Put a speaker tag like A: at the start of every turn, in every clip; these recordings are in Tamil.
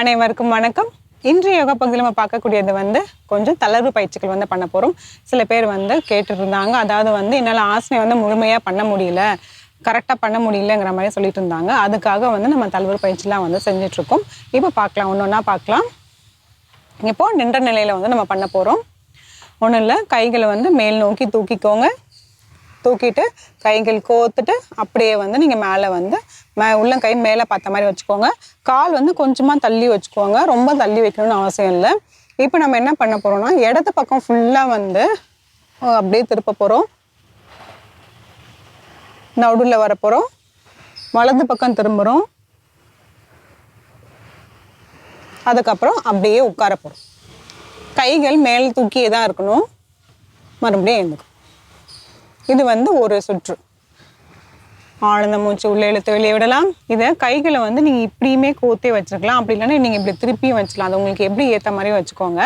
A: அனைவருக்கும் வணக்கம். இன்றைய யோகா பகுதியில் நம்ம பார்க்கக்கூடியது வந்து கொஞ்சம் தளர்வு பயிற்சிகள் வந்து பண்ண போகிறோம் சில பேர் வந்து கேட்டுருந்தாங்க. இருந்தாங்க அதாவது வந்து என்னால் ஆசனை வந்து முழுமையாக பண்ண முடியல. கரெக்டாக பண்ண முடியலங்கிற மாதிரி சொல்லிட்டு இருந்தாங்க. அதுக்காக வந்து நம்ம தளர்வு பயிற்சிலாம் வந்து செஞ்சிட்ருக்கோம். இப்போ பார்க்கலாம். ஒன்று ஒன்றா பார்க்கலாம். இப்போது நின்ற நிலையில் வந்து நம்ம பண்ண போகிறோம் ஒன்றும் இல்லை கைகளை வந்து மேல் நோக்கி தூக்கிக்கோங்க. தூக்கிட்டு கைகள் கோத்துட்டு அப்படியே வந்து நீங்கள் மேலே வந்து மே உள்ள கை மேலே பார்த்த மாதிரி வச்சுக்கோங்க. கால் வந்து கொஞ்சமாக தள்ளி வச்சுக்கோங்க. ரொம்ப தள்ளி வைக்கணும்னு அவசியம் இல்லை. இப்போ நம்ம என்ன பண்ண போகிறோம்னா இடது பக்கம் ஃபுல்லாக வந்து அப்படியே திருப்ப போகிறோம் நடுவில் வர போகிறோம் வலது பக்கம் திரும்புகிறோம் அதுக்கப்புறம் அப்படியே உட்கார போகிறோம் கைகள் மேல் தூக்கியே தான் இருக்கணும். மறுபடியும் எழுந்துக்கும் இது வந்து ஒரு சுற்று. ஆழ்ந்த மூச்சு உள்ளே இழுத்து வெளியே விடலாம். இதை கைகளை வந்து நீங்கள் இப்படியுமே கோத்தே வச்சுருக்கலாம். அப்படி இல்லைன்னா நீங்கள் இப்படி திருப்பியும் வச்சுக்கலாம் அது உங்களுக்கு எப்படி ஏற்ற மாதிரி வச்சுக்கோங்க.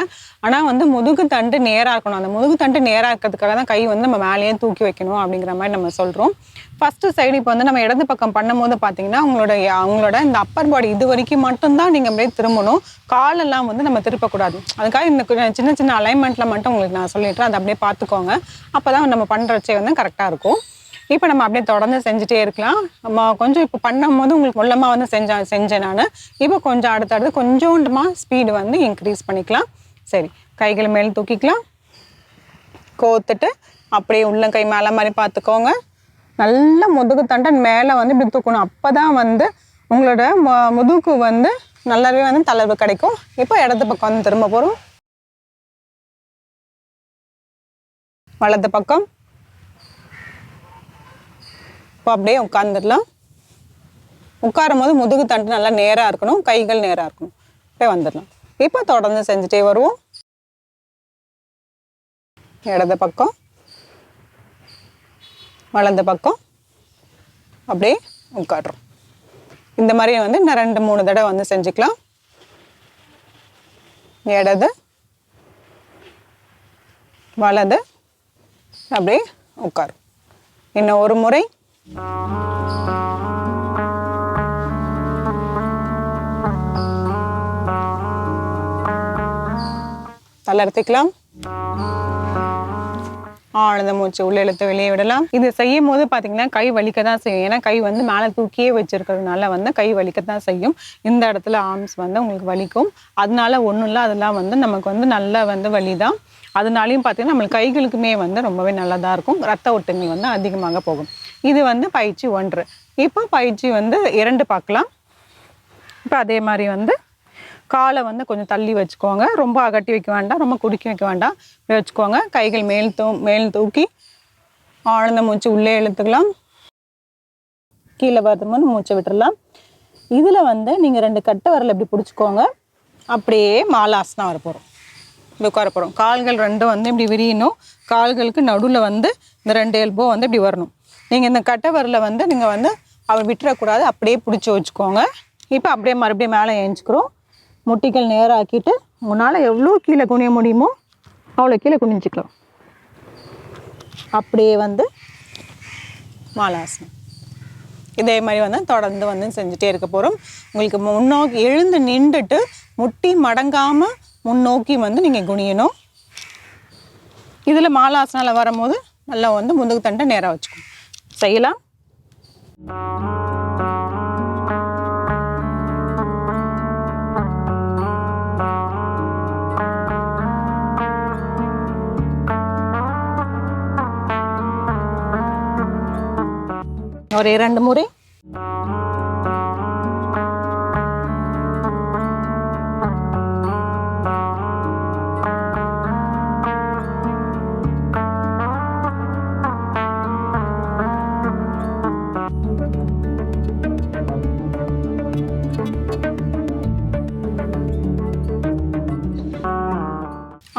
A: ஆனால் வந்து முதுகு தண்டு நேராக இருக்கணும். அந்த முதுகு தண்டு நேராக இருக்கிறதுக்காக தான் கை வந்து நம்ம மேலேயே தூக்கி வைக்கணும் அப்படிங்கிற மாதிரி நம்ம சொல்கிறோம் ஃபஸ்ட்டு சைடு இப்போ வந்து நம்ம இடது பக்கம் பண்ணும்போது பார்த்தீங்கன்னா உங்களோட அவங்களோட இந்த அப்பர் பாடி இது வரைக்கும் மட்டும்தான் நீங்கள் அப்படியே திரும்பணும். காலெல்லாம் வந்து நம்ம திருப்பக்கூடாது. அதுக்காக இந்த சின்ன சின்ன அலைன்மெண்ட்டில் மட்டும் உங்களுக்கு நான் சொல்லிடுறேன். அதை அப்படியே பார்த்துக்கோங்க. அப்போ தான் நம்ம பண்ணுறச்சே வந்து கரெக்டாக இருக்கும். இப்போ நம்ம அப்படியே தொடர்ந்து செஞ்சுட்டே இருக்கலாம். நம்ம கொஞ்சம் இப்போ பண்ணும்போது உங்களுக்கு உள்ளமாக வந்து செஞ்சேன் செஞ்சேன் நான். இப்போ கொஞ்சம் அடுத்தடுத்து கொஞ்சோண்டுமா ஸ்பீடு வந்து இன்க்ரீஸ் பண்ணிக்கலாம். சரி கைகளை மேல் தூக்கிக்கலாம். கோத்துட்டு அப்படியே உள்ள கை மேலே மாதிரி பார்த்துக்கோங்க. நல்ல முதுகு தண்டை மேலே வந்து இப்படி தூக்கணும். அப்போ தான் வந்து உங்களோட மு- முதுகுக்கு வந்து நல்லாவே வந்து தளர்வு கிடைக்கும். இப்போ இடது பக்கம் வந்து திரும்ப போகிறோம் வலது பக்கம். இப்போ அப்படியே உட்காந்துடலாம் உட்காரும் போது முதுகு தண்டு நல்லா நேராக இருக்கணும் கைகள் நேராக இருக்கணும். அப்படியே வந்துடலாம். இப்போ தொடர்ந்து செஞ்சுட்டே வருவோம். இடது பக்கம் வலது பக்கம் அப்படியே உட்காடுறோம் இந்த மாதிரி வந்து இன்னும் ரெண்டு மூணு தடவை வந்து செஞ்சுக்கலாம். இடது வலது அப்படியே உட்காரும் இன்னும் ஒரு முறை. தளர்த்திக்கலாம் ஆழ்ந்த மூச்சு உள்ள இழுத்து வெளியே விடலாம். இது செய்யும் போது பார்த்தீங்கன்னா கை வலிக்க தான் செய்யும். ஏன்னா கை வந்து மேலே தூக்கியே வச்சிருக்கிறதுனால வந்து கை வலிக்க தான் செய்யும். இந்த இடத்துல ஆர்ம்ஸ் வந்து உங்களுக்கு வலிக்கும். அதனால ஒன்றும் இல்லை அதெல்லாம் வந்து நமக்கு வந்து நல்ல வந்து வலி தான் அதனாலையும் பார்த்தீங்கன்னா நம்ம கைகளுக்குமே வந்து ரொம்பவே நல்லதாக இருக்கும். ரத்த ஓட்டங்கள் வந்து அதிகமாக போகும். இது வந்து பயிற்சி ஒன்று. இப்போ பயிற்சி வந்து இரண்டு பார்க்கலாம். இப்போ அதே மாதிரி வந்து காலை வந்து கொஞ்சம் தள்ளி வச்சுக்கோங்க. ரொம்ப அகட்டி வைக்க வேண்டாம். ரொம்ப குடிக்க வைக்க வேண்டாம். இப்படி வச்சுக்கோங்க. கைகள் மேல் தூ மேல் தூக்கி ஆழ்ந்த மூச்சு உள்ளே இழுத்துக்கலாம். கீழே பார்த்தோம்னு மூச்சை விட்டுறலாம். இதில் வந்து நீங்கள் ரெண்டு கட்டை வரல இப்படி பிடிச்சிக்கோங்க. அப்படியே மாலாசனம் வர போகிறோம் இப்படி உட்கார போகிறோம் கால்கள் ரெண்டும் வந்து இப்படி விரியணும். கால்களுக்கு நடுவில் வந்து இந்த ரெண்டு எல்போ வந்து இப்படி வரணும். நீங்கள் இந்த கட்டவரில் வந்து நீங்கள் வந்து அவர் விட்டுறக்கூடாது. அப்படியே பிடிச்சி வச்சுக்கோங்க. இப்போ அப்படியே மறுபடியும் மேலே ஏஞ்சிக்கிறோம். முட்டிகள் நேராக்கிட்டு உங்களால் எவ்வளோ கீழே குனிய முடியுமோ அவ்வளோ கீழே குனிஞ்சிக்கலாம். அப்படியே வந்து மாலாசனம். இதே மாதிரி வந்து தொடர்ந்து வந்து செஞ்சுட்டே இருக்க போகிறோம் உங்களுக்கு முன்னோக்கி எழுந்து நின்றுட்டு முட்டி மடங்காமல் முன்னோக்கி வந்து நீங்கள் குனியணும். இதில் மாலாசனால் வரும்போது நல்லா வந்து முதுகு தண்டை நேராக வச்சுக்கணும். செய்யலாம். ஒரு இரண்டு முறை.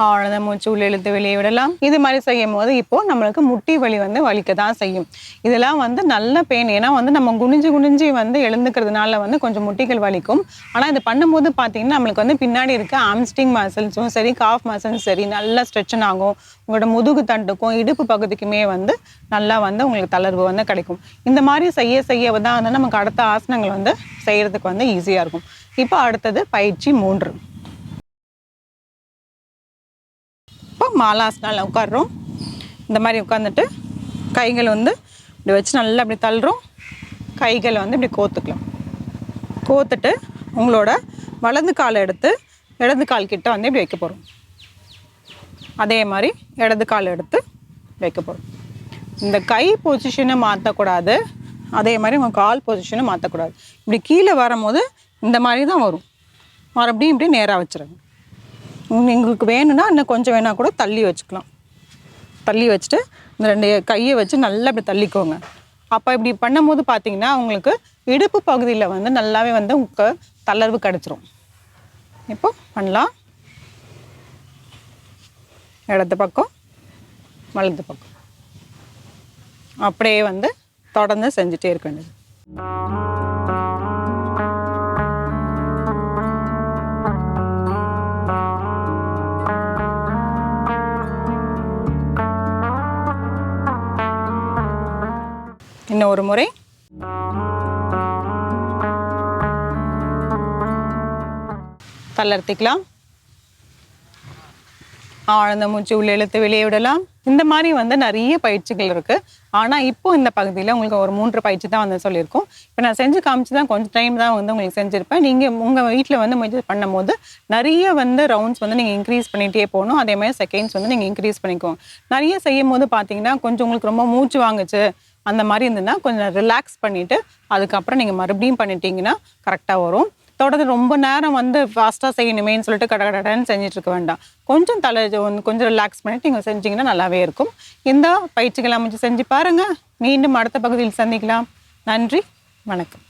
A: ஆழ்ந்த மூச்சு உள்ள இழுத்து வெளியே விடலாம். இது மாதிரி செய்யும் போது இப்போ நம்மளுக்கு முட்டி வலி வந்து வலிக்க தான் செய்யும். இதெல்லாம் வந்து நல்ல பெயின் ஏன்னா வந்து நம்ம குனிஞ்சு குனிஞ்சு வந்து எழுந்துக்கிறதுனால வந்து கொஞ்சம் முட்டிகள் வலிக்கும். ஆனால் இது பண்ணும்போது பார்த்தீங்கன்னா நம்மளுக்கு வந்து பின்னாடி இருக்க ஆம்ஸ்டிங் மசில்ஸும் சரி காஃப் மசில்ஸும் சரி நல்லா ஸ்ட்ரெச்சன் ஆகும். உங்களோட முதுகு தண்டுக்கும் இடுப்பு பகுதிக்குமே வந்து நல்லா வந்து உங்களுக்கு தளர்வு வந்து கிடைக்கும். இந்த மாதிரி செய்ய செய்ய தான் வந்து நமக்கு அடுத்த ஆசனங்கள் வந்து செய்கிறதுக்கு வந்து ஈஸியாக இருக்கும். இப்போ அடுத்தது பயிற்சி மூன்று. இப்போ மாலாசனால் உட்காடுறோம் இந்த மாதிரி உட்காந்துட்டு கைகள் வந்து இப்படி வச்சு நல்லா இப்படி தள்ளுறோம். கைகளை வந்து இப்படி கோத்துக்கலாம். கோத்துட்டு உங்களோட வலது காலை எடுத்து இடது கால் கிட்ட வந்து இப்படி வைக்க போகிறோம் அதே மாதிரி இடது கால் எடுத்து வைக்க போகிறோம் இந்த கை பொசிஷனை மாற்றக்கூடாது அதே மாதிரி உங்கள் கால் பொசிஷனை மாற்றக்கூடாது இப்படி கீழே வரும்போது இந்த மாதிரி தான் வரும். மறுபடியும் இப்படி நேராக வச்சுருங்க. எங்களுக்கு வேணும்னா இன்னும் கொஞ்சம் வேணால் கூட தள்ளி வச்சுக்கலாம். தள்ளி வச்சுட்டு இந்த ரெண்டு கையை வச்சு நல்லா இப்படி தள்ளிக்கோங்க. அப்போ இப்படி பண்ணும்போது பார்த்தீங்கன்னா உங்களுக்கு இடுப்பு பகுதியில் வந்து நல்லாவே வந்து உங்களுக்கு தளர்வு கிடச்சிரும். இப்போ பண்ணலாம். இடது பக்கம் வலது பக்கம். அப்படியே வந்து தொடர்ந்து செஞ்சுட்டே இருக்க வேண்டியது. இன்னும் ஒரு முறை. தளர்த்திக்கலாம். ஆழ்ந்த மூச்சு உள்ள இழுத்து வெளியே விடலாம். இந்த மாதிரி வந்து நிறைய பயிற்சிகள் இருக்குது ஆனால் இப்போ இந்த பகுதியில் உங்களுக்கு ஒரு மூன்று பயிற்சி தான் வந்து சொல்லியிருக்கோம். இப்போ நான் செஞ்சு காமிச்சு தான் கொஞ்சம் டைம் தான் வந்து உங்களுக்கு செஞ்சுருப்பேன். நீங்கள் உங்கள் வீட்டில் வந்து முயற்சி பண்ணும்போது நிறைய வந்து ரவுண்ட்ஸ் வந்து நீங்கள் இன்க்ரீஸ் பண்ணிகிட்டே போகணும். அதே மாதிரி செகண்ட்ஸ் வந்து நீங்கள் இன்க்ரீஸ் பண்ணிக்கோங்க. நிறைய செய்யும் போது பார்த்தீங்கன்னா கொஞ்சம் உங்களுக்கு ரொம்ப மூச்சு வாங்குச்சு. அந்த மாதிரி இருந்ததுன்னா கொஞ்சம் ரிலாக்ஸ் பண்ணிவிட்டு அதுக்கப்புறம் நீங்கள் மறுபடியும் பண்ணிட்டீங்கன்னா கரெக்டாக வரும். தொடர்ந்து ரொம்ப நேரம் வந்து ஃபாஸ்ட்டாக செய்யணுமேன்னு சொல்லிட்டு கட கடன்னு செஞ்சுட்டு இருக்க வேண்டாம். கொஞ்சம் தலை வந்து கொஞ்சம் ரிலாக்ஸ் பண்ணிட்டு நீங்கள் செஞ்சிங்கன்னா நல்லாவே இருக்கும். இந்த பயிற்சிகள் அமைச்சு செஞ்சு பாருங்கள் மீண்டும் அடுத்த பகுதியில் சந்திக்கலாம். நன்றி வணக்கம்.